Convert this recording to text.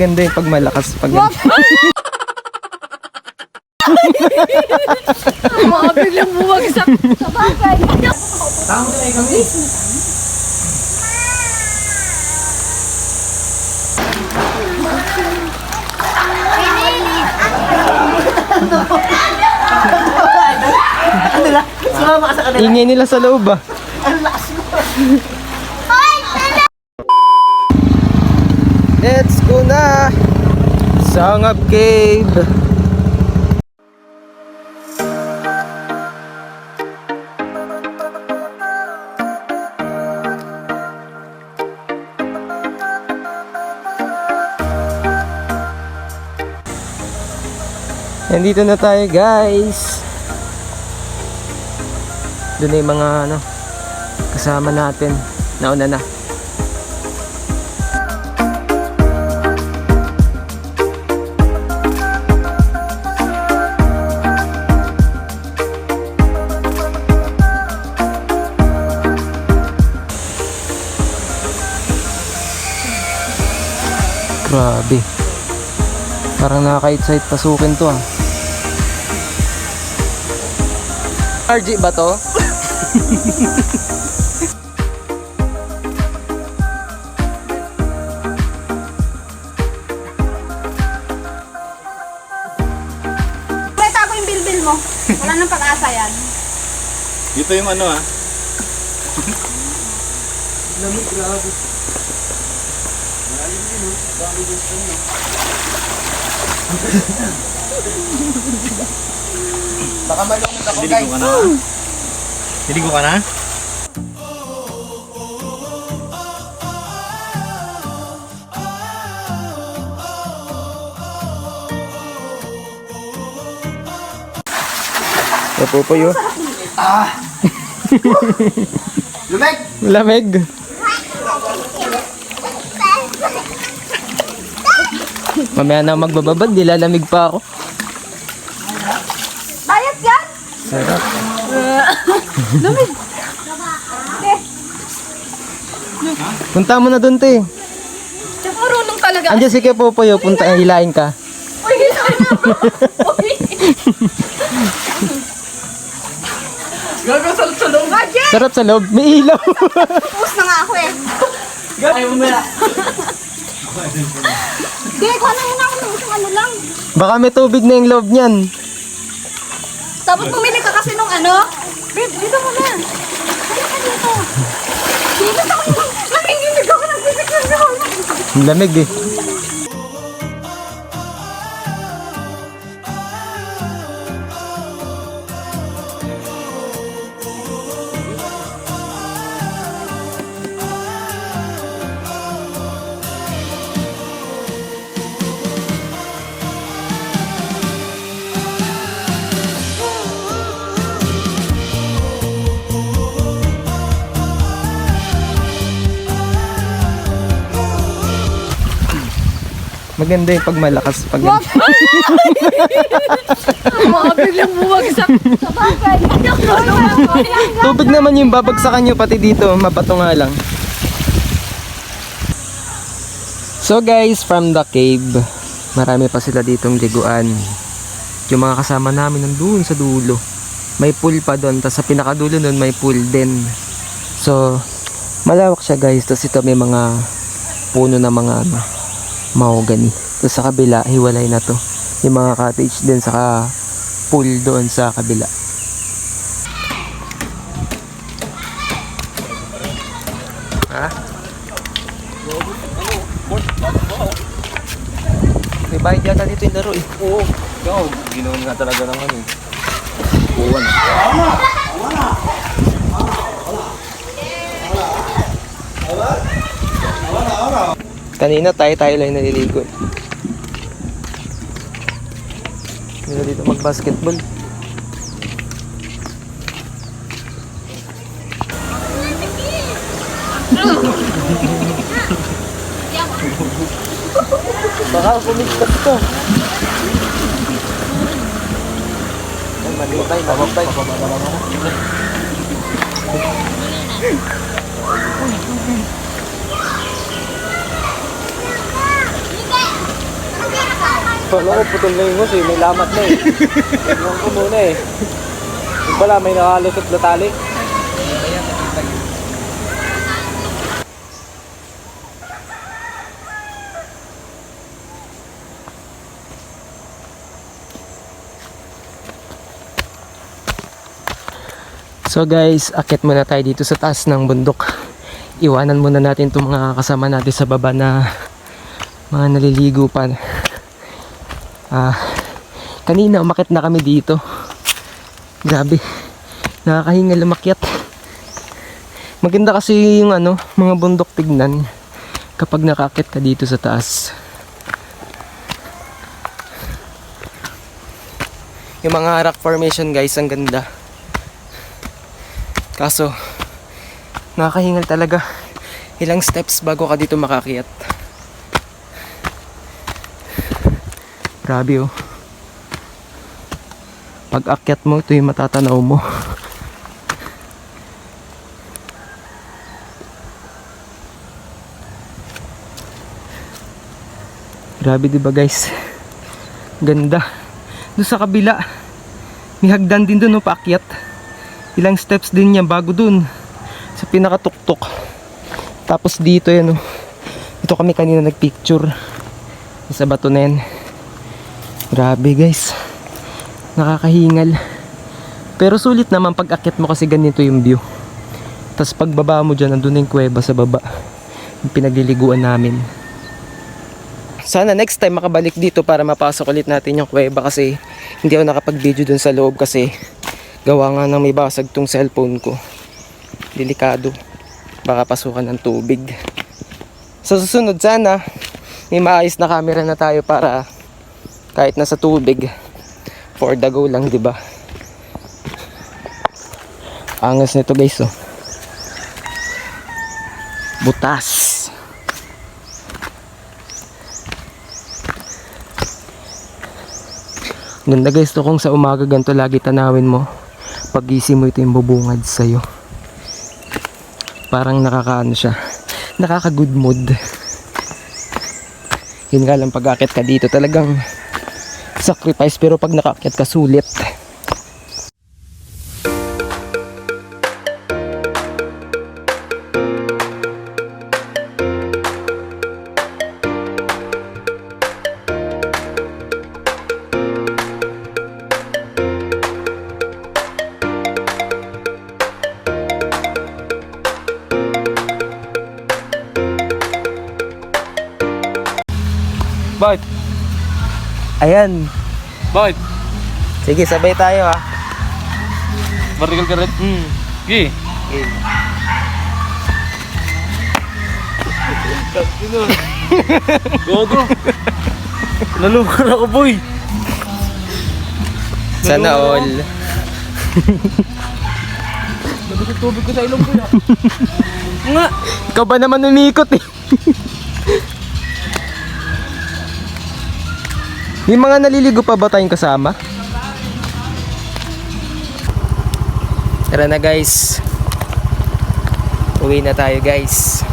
Ganda yung pag malakas. Pag Mga biglang bumagsak. Sa bagay. Sumama ka sa kanila. Ingay nila sa loob ah. Let's go na! Sangab Cave! Nandito na tayo guys! Doon na yung mga ano, kasama natin. Nauna na. Grabe. Parang nakaka-excite pasukin to ah. RG ba to? Kwenta ko yung bilbil mo. Wala nang pag-asa yan. Dito yung ano ah. Baka malungkot ako Diligo guys. ka na. Diligo ka na? Opo po yun. Lumeg! Lamig. Mamaya na magbababad, nilalamig pa ako. Bayat yan! Sarap. Punta mo na dun, te. Marunong talaga. Andiyan si Kepopoyo, punta, hilain ka. Uy, ano na Uy! Gago sa sa loob. Sarap sa loob, may ilaw. Pumus na nga ako eh. Ayaw mo na. Hindi, kuha na muna ako ng isang ano lang. Baka may tubig na yung loob niyan. Tapos bumili ka kasi nung ano. Babe, dito mo na. Dito ka dito. Dito ako. Nanginginig ako ng gawin. Ang lamig eh. Maganda yung pag malakas. Pag Mga biglang bumagsak. Tubig naman yung babagsakan nyo pati dito, mabato nga lang. So guys, from the cave, marami pa sila ditong liguan. Yung mga kasama namin nandun sa dulo. May pool pa doon, tapos sa pinakadulo nun may pool din. So, malawak siya guys, tapos ito may mga puno na mga ano, mahogany. Tapos sa kabila, hiwalay na to. Yung mga cottage din, saka pool doon sa kabila. Ha? May bayad yata dito yung laro eh. Oo. Ikaw, ginawan nga talaga ng ano eh. Buwan. Kanina tayo-tayo lang naliligo. Hindi dito mag-basketball. Baka kumigtas to. Ay, malibay, malibay. Wala ko, putol na yung hose eh. May lamat na eh. Tingnan ko muna eh. Yung pala, may nakalusot na tali. So guys, akit muna tayo dito sa taas ng bundok. Iwanan muna natin itong mga kasama natin sa baba na mga naliligo pa. Ah, kanina umakit na kami dito. Grabe. Nakakahingal umakyat. Maganda kasi yung ano, mga bundok tignan kapag nakakit ka dito sa taas. Yung mga rock formation guys, ang ganda. Kaso, nakakahingal talaga. Ilang steps bago ka dito makakyat. Grabe oh. Pag akyat mo, ito yung matatanaw mo. Grabe 'di ba guys? Ganda. Doon sa kabila, may hagdan din doon no paakyat. Ilang steps din niya bago doon sa pinakatuktok. Tapos dito yan oh. Dito kami kanina nagpicture sa bato na yan. Grabe guys. Nakakahingal. Pero sulit naman pag akyat mo kasi ganito yung view. Tapos pagbaba mo dyan, nandun na yung kuweba sa baba. Yung pinagliliguan namin. Sana next time makabalik dito para mapasok ulit natin yung kuweba kasi hindi ako nakapag-video dun sa loob kasi gawa nga ng may basag tong cellphone ko. Delikado. Baka pasukan ng tubig. Sa susunod sana, may maayos na camera na tayo para kahit nasa tubig for the go lang, 'di ba? Angas nito, guys, oh. Butas. Ganda guys to kung sa umaga ganito lagi tanawin mo. Pagising mo ito yung bubungad sa'yo. Parang nakakaano siya. Nakaka good mood. Yun nga lang pag ka dito talagang sacrifice pero pag nakakit ka sulit. Bakit? Ayan. Bakit? Sige, sabay tayo ha. Vertical ka rin? Hmm. Gi. Gogo. Nalungan ako boy. Sana all. Nabusog tubig ko sa ilong ko na. Nga. Ikaw ba naman umikot eh? May mga naliligo pa ba tayong kasama? Tara na guys. Uwi na tayo guys.